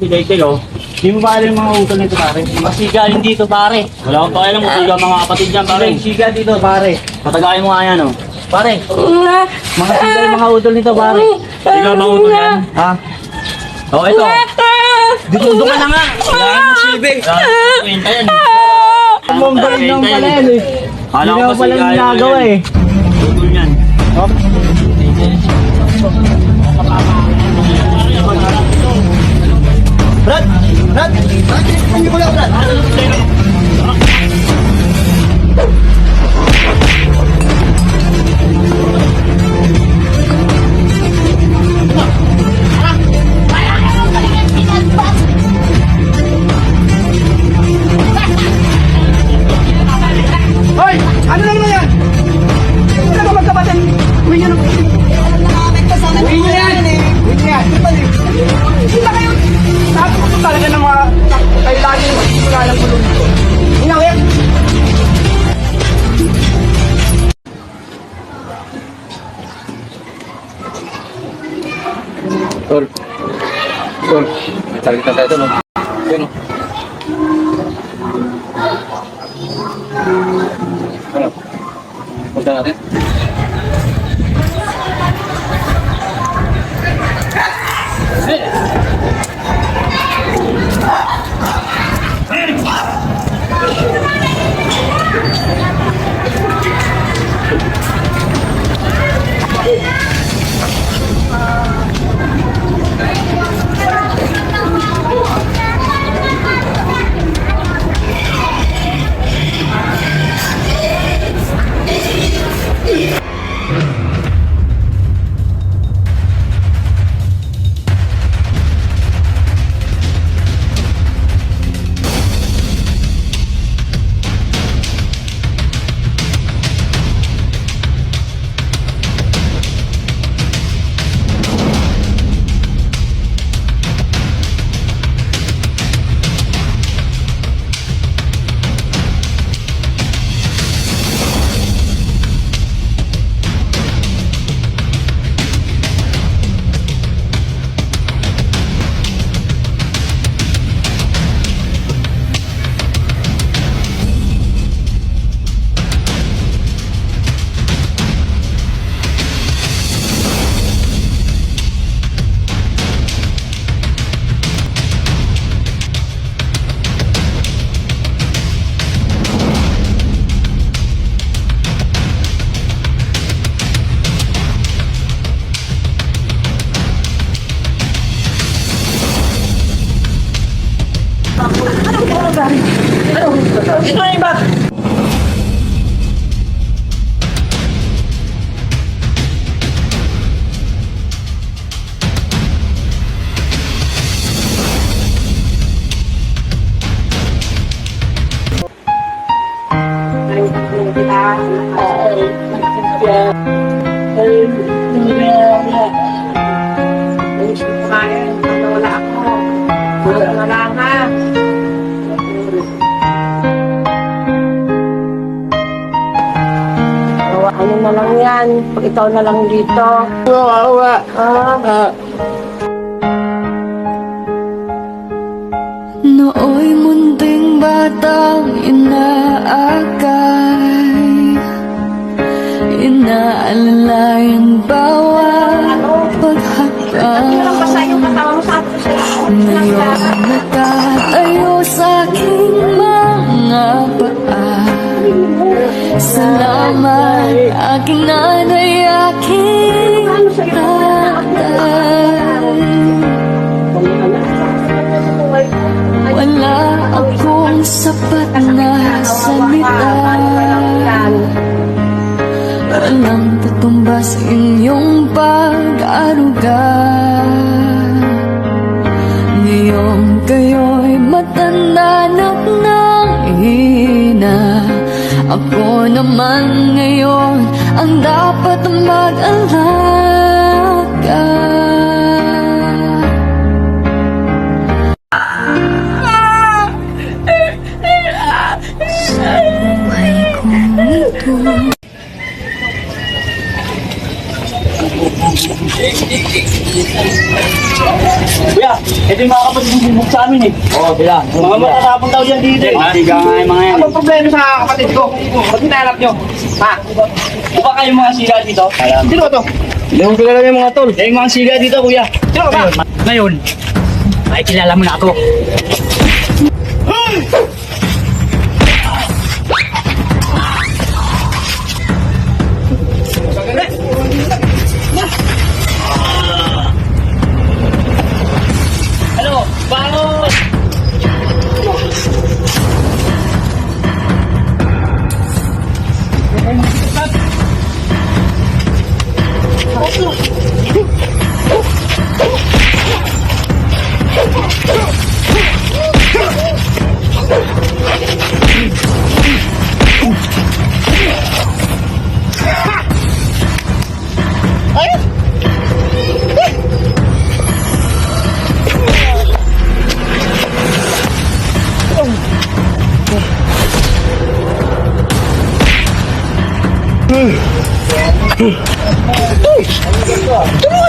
bigay kayo. Hindi mo ba alam yung mga utol nito pare? Mga siga rin dito pare. Wala akong pakialam kung siga mga kapatid dyan pare. Siga dito pare. Patagayin mo nga yan oh. Pare, mga siga yung mga utol nito pare. Siga mga utol yan. Ha? Oh, ito. Dito ka na nga. Wala mo sibe. Kwenta yan. Mumbayin lang pala yan eh. Kala Hindi ko pala yan. eh. Utol yan. Brad! Brad! Hindi ko lang! Tol. May target na tayo tol. oh. Yun. Ano? Punta natin. Wala ikaw na lang dito. Kawawa! Ah, Nooy munting batang inaakay Inaalala yung bawat paghakbang sa atin sa Ngayon nakatayo sa aking mga paa. Salamat aking nanay, Wala akong sapat na salita. Walang tutumba sa inyong pag-aruga. Ngayon kayo'y matanda na ng hina. Ako naman ngayon ang dapat Kuya, ito yung mga kapatid sinubok sa amin eh. Oo, sila. Mga matatapon daw yan dito eh. Masiga nga yung mga yan. Ano problema sa kapatid ko? Ba't hinanap nyo? Ha? Di ba kayo mga siga dito? Sino ba to? Hindi ko kilala yung mga tol. Yung mga siga dito, kuya. Sino ba? Ngayon, ay kilala mo na ako. Tulungan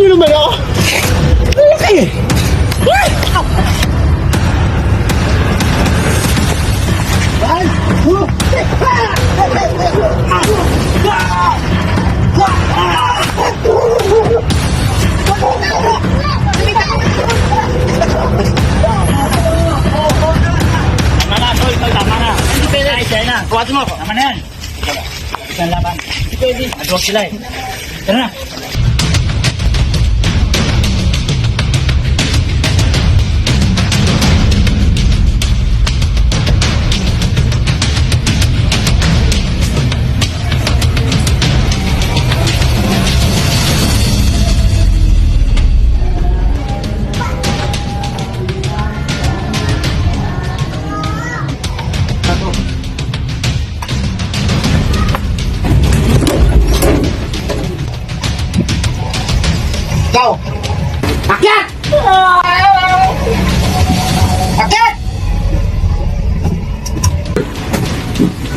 nyo naman ako! Ang laki! Tama na, tol, tol, tama na. Hindi pwede. Ay, na. Kuwatin mo. Tama na yan. Isang laban. Pwede. Nag-walk sila eh. Tara na.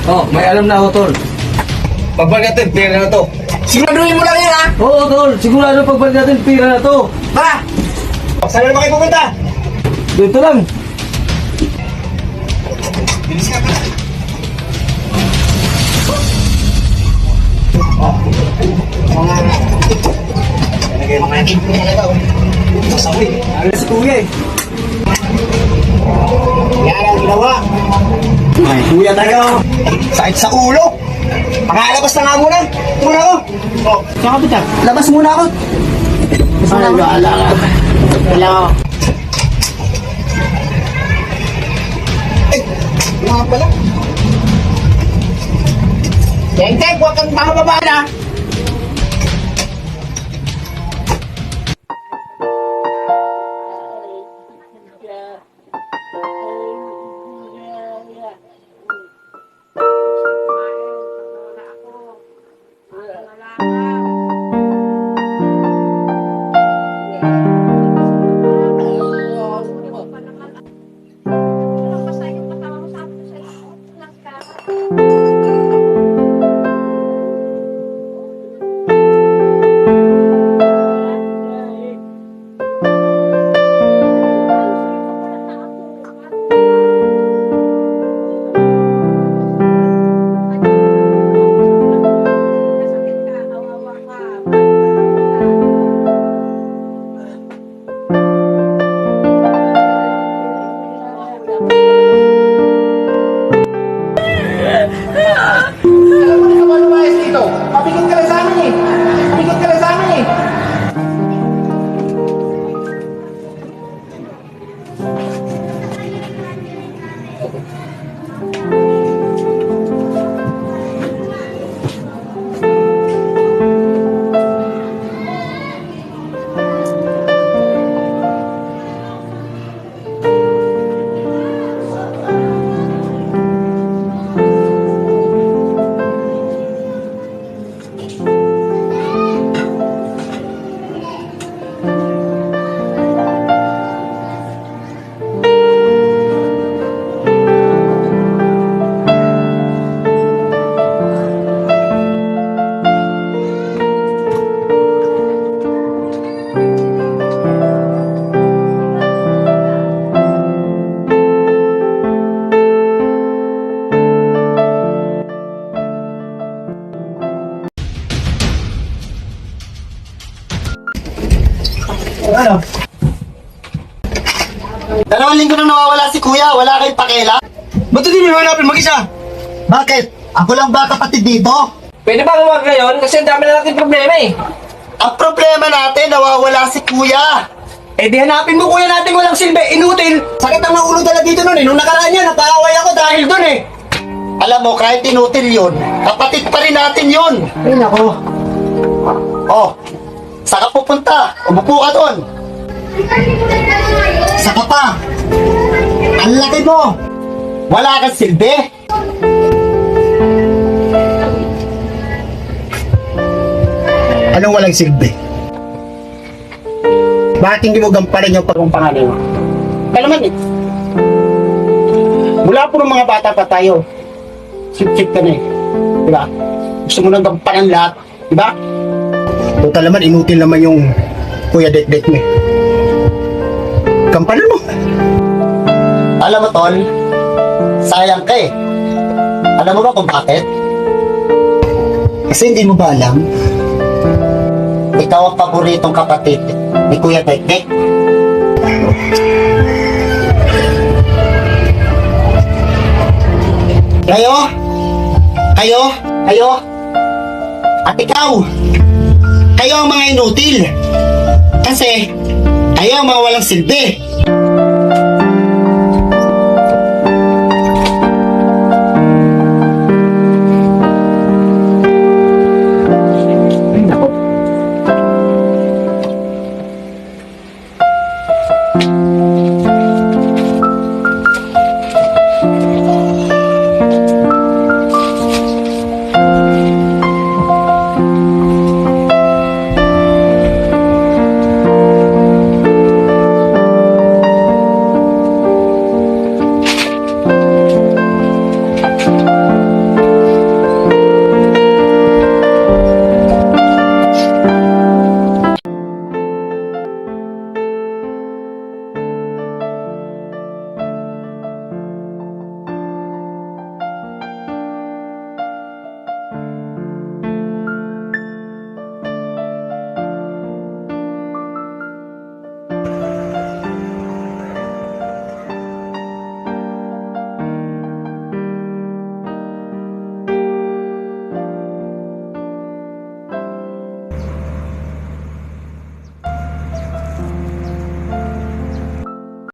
Oh, may alam na ako, tol. Pagbalik natin, pera na to. Siguraduhin mo lang yan, ha? Oo, tol. Sigurado pagbalik natin pira na to. Ba! Saan na naman kayo pupunta? Dito lang. Bilis ka pa. Mga... Talagay mga yakin ko talaga, oh. Masawi. Ano si kuya eh. Yan ang ginawa. Ay, kuya tayo. Sakit sa ulo. Makalabas na nga muna. Muna ko. Oh, Saan ka pita? labas muna ako. Ay, wala ka. Wala ka. Ay, mga pala. Teng, teng, huwag kang mamababa na. Dalawang linggo nang nawawala si kuya, wala kayong pakela? Ba't hindi mo hanapin mag-isa? Bakit? Ako lang ba kapatid dito? Pwede ba huwag ngayon? Kasi ang dami na natin problema eh. Ang problema natin, nawawala si kuya. Eh di hanapin mo kuya natin walang silbi, inutil. Sakit ang ulo talaga dito nun eh. Nung nakaraan yan, napaaway ako dahil dun eh. Alam mo, kahit inutil yun, kapatid pa rin natin yun. Ay nako. Oh, saka pupunta. Umupo ka doon. Saka pa. Ang laki mo. Wala kang silbi. Anong walang silbi? Bakit hindi mo gampanan yung pagong pangalan mo? Kaya naman eh. Mula po ng mga bata pa tayo, sip-sip ka na eh. Di ba? Gusto mo nang gampanan lahat. Di ba? Total naman, inutil naman yung kuya det-det mo. Gampanan mo. Alam mo, Tol, sayang ka eh. Alam mo ba kung bakit? Kasi hindi mo ba alam? Ikaw ang paboritong kapatid ni Kuya Tektek. Kayo? Kayo? Kayo? At ikaw? Kayo ang mga inutil. Kasi, kayo ang mga walang silbi.